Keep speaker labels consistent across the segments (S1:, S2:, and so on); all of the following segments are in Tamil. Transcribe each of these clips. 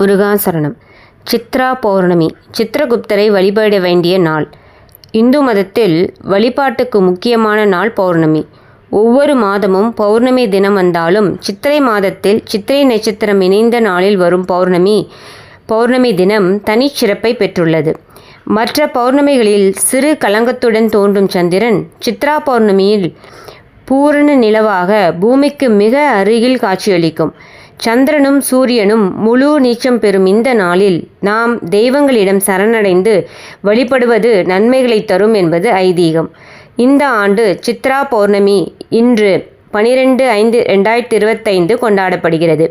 S1: முருகாசரணம். சித்ரா பௌர்ணமி. சித்திரகுப்தரை வழிபட வேண்டிய நாள். இந்து மதத்தில் வழிபாட்டுக்கு முக்கியமான நாள் பௌர்ணமி. ஒவ்வொரு மாதமும் பௌர்ணமி தினம் வந்தாலும் சித்திரை மாதத்தில் சித்திரை நட்சத்திரம் இணைந்த நாளில் வரும் பௌர்ணமி பௌர்ணமி தினம் தனிச்சிறப்பை பெற்றுள்ளது. மற்ற பௌர்ணமிகளில் சிறு கலங்கத்துடன் தோன்றும் சந்திரன் சித்ரா பௌர்ணமியில் பூரண நிலவாக பூமிக்கு மிக அருகில் காட்சியளிக்கும். சந்திரனும் சூரியனும் முழு நீச்சம் பெறும் இந்த நாளில் நாம் தெய்வங்களிடம் சரணடைந்து வழிபடுவது நன்மைகளை தரும் என்பது ஐதீகம். இந்த ஆண்டு சித்ரா பௌர்ணமி இன்று பனிரெண்டு ஐந்து ரெண்டாயிரத்தி இருபத்தைந்து கொண்டாடப்படுகிறது.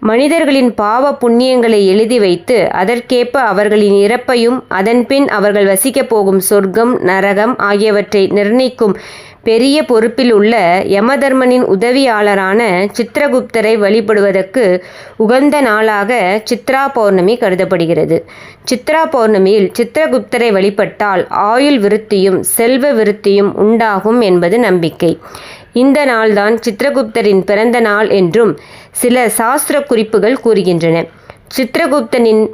S1: மனிதர்களின் பாவ புண்ணியங்களை எழுதி வைத்து அதற்கேற்ப அவர்களின் இறப்பையும் அதன்பின் அவர்கள் வசிக்கப் போகும் சொர்க்கம் நரகம் ஆகியவற்றை நிர்ணயிக்கும் பெரிய பொறுப்பில் உள்ள யமதர்மனின் உதவியாளரான சித்திரகுப்தரை வழிபடுவதற்கு உகந்த நாளாக சித்ரா பௌர்ணமி கருதப்படுகிறது. சித்ரா பௌர்ணமியில் சித்திரகுப்தரை வழிபட்டால் ஆயுள் விருத்தியும் செல்வ விருத்தியும் உண்டாகும் என்பது நம்பிக்கை. இந்த நாள்தான் சித்திரகுப்தரின் பிறந்த நாள் என்றும் சில சாஸ்திர குறிப்புகள் கூறுகின்றன. சித்திரகுப்தனின்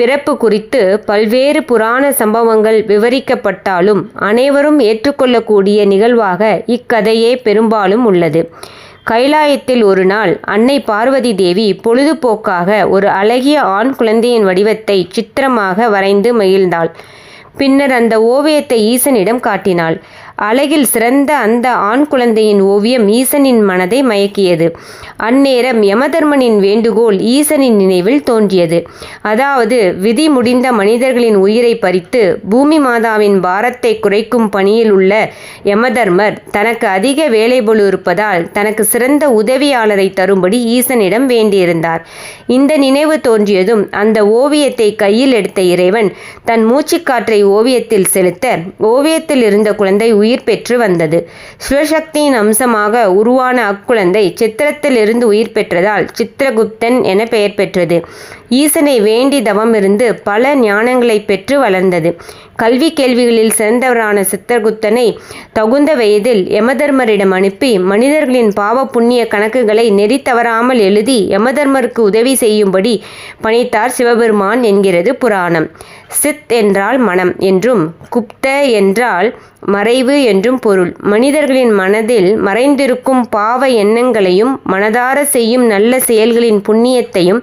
S1: பிறப்பு குறித்து பல்வேறு புராண சம்பவங்கள் விவரிக்கப்பட்டாலும் அனைவரும் ஏற்றுக்கொள்ளக்கூடிய நிகழ்வாக இக்கதையே பெரும்பாலும் உள்ளது. கைலாயத்தில் ஒரு நாள் அன்னை பார்வதி தேவி பொழுதுபோக்காக ஒரு அழகிய ஆண் குழந்தையின் வடிவத்தை சித்திரமாக வரைந்து மகிழ்ந்தாள். பின்னர் அந்த ஓவியத்தை ஈசனிடம் காட்டினாள். அழகில் சிறந்த அந்த ஆண் குழந்தையின் ஓவியம் ஈசனின் மனதை மயக்கியது. அந்நேரம் யமதர்மனின் வேண்டுகோள் ஈசனின் நினைவில் தோன்றியது. அதாவது விதி முடிந்த மனிதர்களின் உயிரை பறித்து பூமி மாதாவின் பாரத்தை குறைக்கும் பணியில் உள்ள யமதர்மர் தனக்கு அதிக வேலைபொழு இருப்பதால் தனக்கு சிறந்த உதவியாளரை தரும்படி ஈசனிடம் வேண்டியிருந்தார். இந்த நினைவு தோன்றியதும் அந்த ஓவியத்தை கையில் எடுத்த இறைவன் தன் மூச்சுக்காற்றை ஓவியத்தில் செலுத்த ஓவியத்தில் இருந்த குழந்தை உயிர் பெற்று வந்தது. சிவசக்தியின் அம்சமாக உருவான அக்குழந்தை சித்திரத்திலிருந்து உயிர் பெற்றதால் சித்திரகுப்தன் என பெயர் பெற்றது. ஈசனை வேண்டி தவமிருந்து பல ஞானங்களை பெற்று வளர்ந்தது. கல்வி கேள்விகளில் சிறந்தவரான சித்தர்குத்தனை தகுந்த வயதில் யமதர்மரிடம் அனுப்பி மனிதர்களின் பாவ புண்ணிய கணக்குகளை நெறி தவறாமல் எழுதி யமதர்மருக்கு உதவி செய்யும்படி பணித்தார் சிவபெருமான் என்கிறது புராணம். சித் என்றால் மனம் என்றும் குப்த என்றால் மறைவு என்றும் பொருள். மனிதர்களின் மனதில் மறைந்திருக்கும் பாவ எண்ணங்களையும் மனதார செய்யும் நல்ல செயல்களின் புண்ணியத்தையும்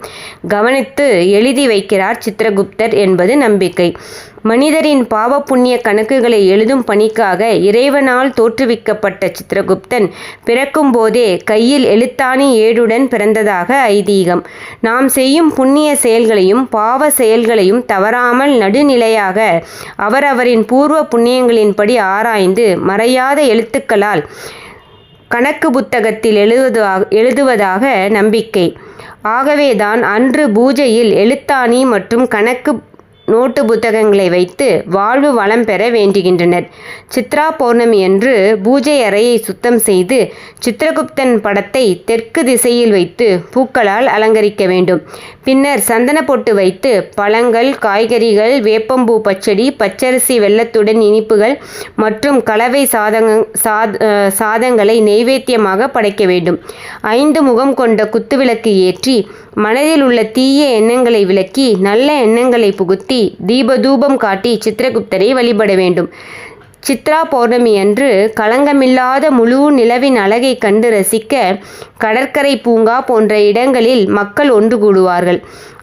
S1: கவனித்து எழுதி வைக்கிறார் சித்திரகுப்தர் என்பது நம்பிக்கை. மனிதரின் பாவ புண்ணிய கணக்குகளை எழுதும் பணிக்காக இறைவனால் தோற்றுவிக்கப்பட்ட சித்திரகுப்தன் பிறக்கும் போதே கையில் எழுத்தாணி ஏடுடன் பிறந்ததாக ஐதீகம். நாம் செய்யும் புண்ணிய செயல்களையும் பாவ செயல்களையும் தவறாமல் நடுநிலையாக அவரவரின் பூர்வ புண்ணியங்களின்படி ஆராய்ந்து மறையாத எழுத்துக்களால் கணக்கு புத்தகத்தில் எழுதுவதாக எழுதுவதாக நம்பிக்கை. ஆகவேதான் அன்று பூஜையில் எழுத்தாணி மற்றும் கணக்கு நோட்டு புத்தகங்களை வைத்து வாழ்வு வளம் பெற வேண்டுகின்றனர். சித்ரா பௌர்ணமி அன்று பூஜை அறையை சுத்தம் செய்து சித்திரகுப்தன் படத்தை தெற்கு திசையில் வைத்து பூக்களால் அலங்கரிக்க வேண்டும். பின்னர் சந்தன பொட்டு வைத்து பழங்கள் காய்கறிகள் வேப்பம்பூ பச்சடி பச்சரிசி வெள்ளத்துடன் இனிப்புகள் மற்றும் கலவை சாதங்க சாத சாதங்களை நெய்வேத்தியமாக படைக்க வேண்டும். ஐந்து முகம் கொண்ட குத்துவிளக்கு ஏற்றி மனதில் உள்ள தீய எண்ணங்களை விளக்கி நல்ல எண்ணங்களை புகுத்தி தீபதூபம் காட்டி சித்திரகுப்தரை வழிபட வேண்டும். சித்ரா பௌர்ணமி அன்று களங்கமில்லாத முழு நிலவின் அழகை கண்டு ரசிக்க கடற்கரை பூங்கா போன்ற இடங்களில் மக்கள் ஒன்று கூடுவார்கள்.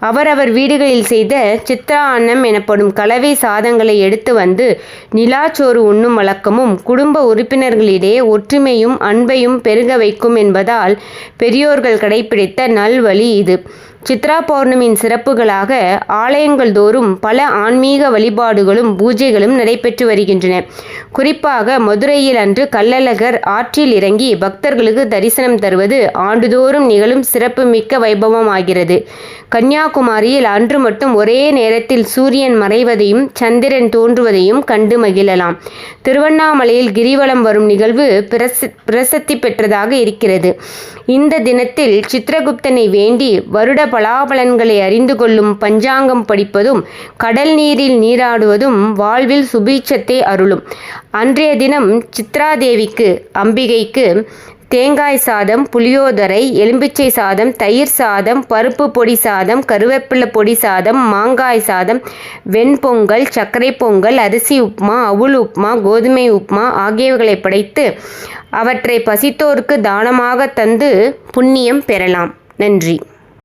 S1: அவரவர் வீடுகளில் செய்த சித்ரா அன்னம் எனப்படும் கலவை சாதங்களை எடுத்து வந்து நிலாச்சோறு உண்ணும் வழக்கமும் குடும்ப உறுப்பினர்களிடையே ஒற்றுமையும் அன்பையும் பெருக வைக்கும் என்பதால் பெரியோர்கள் கடைபிடித்த நல்வழி இது. சித்ரா பௌர்ணமியின் சிறப்புகளாக ஆலயங்கள் தோறும் பல ஆன்மீக வழிபாடுகளும் பூஜைகளும் நடைபெற்று வருகின்றன. குறிப்பாக மதுரையில் அன்று கள்ளழகர் ஆற்றில் இறங்கி பக்தர்களுக்கு தரிசனம் தருவது ஆண்டுதோறும் நிகழும் சிறப்புமிக்க வைபவமாகிறது. கன்னியாகுமரியில் அன்று மட்டும் ஒரே நேரத்தில் சூரியன் மறைவதையும் சந்திரன் தோன்றுவதையும் கண்டு மகிழலாம். திருவண்ணாமலையில் கிரிவலம் வரும் நிகழ்வு பிரசி பிரசித்தி பெற்றதாக இருக்கிறது. இந்த தினத்தில் சித்திரகுப்தனை வேண்டி வருட பலாபலன்களை அறிந்து கொள்ளும் பஞ்சாங்கம் படிப்பதும் கடல் நீரில் நீராடுவதும் வாழ்வில் சுபீட்சத்தை அருளும். அன்றைய தினம் சித்ராதேவிக்கு அம்பிகைக்கு தேங்காய் சாதம் புளியோதரை எலும்பிச்சை சாதம் தயிர் சாதம் பருப்பு பொடி சாதம் கருவேப்பிலை பொடி சாதம் மாங்காய் சாதம் வெண்பொங்கல் சர்க்கரை பொங்கல் அரிசி உப்புமா அவுள் உப்புமா கோதுமை உப்புமா ஆகியவைகளை படைத்து அவற்றை பசித்தோருக்கு தானமாக தந்து புண்ணியம் பெறலாம். நன்றி.